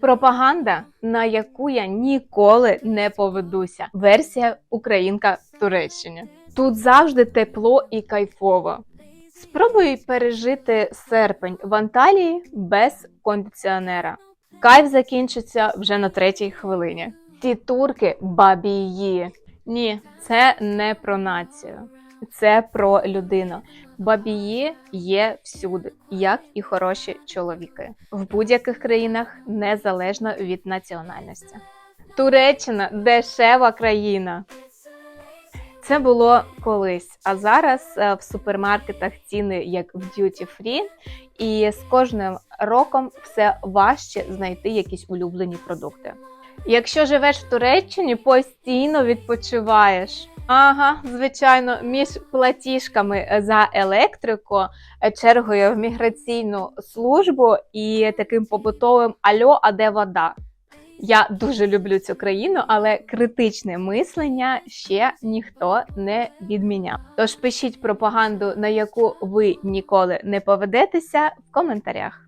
Пропаганда, на яку я ніколи не поведуся. Версія Українка в Туреччині. Тут завжди тепло і кайфово. Спробуй пережити серпень в Анталії без кондиціонера. Кайф закінчиться вже на третій хвилині. Ті турки бабії. Ні, це не про націю, це про людину. Бабії є всюди, як і хороші чоловіки в будь-яких країнах, незалежно від національності. Туреччина дешева країна. Це було колись, а зараз е, в супермаркетах ціни як в duty free, і з кожним роком все важче знайти якісь улюблені продукти. Якщо живеш в Туреччині, постійно відпочиваєш. Ага, звичайно, між платіжками за електрику, е, чергою в міграційну службу і таким побутовим альо, а де вода? Я дуже люблю цю країну, але критичне мислення ще ніхто не відміняв. Тож пишіть пропаганду, на яку ви ніколи не поведетеся в коментарях.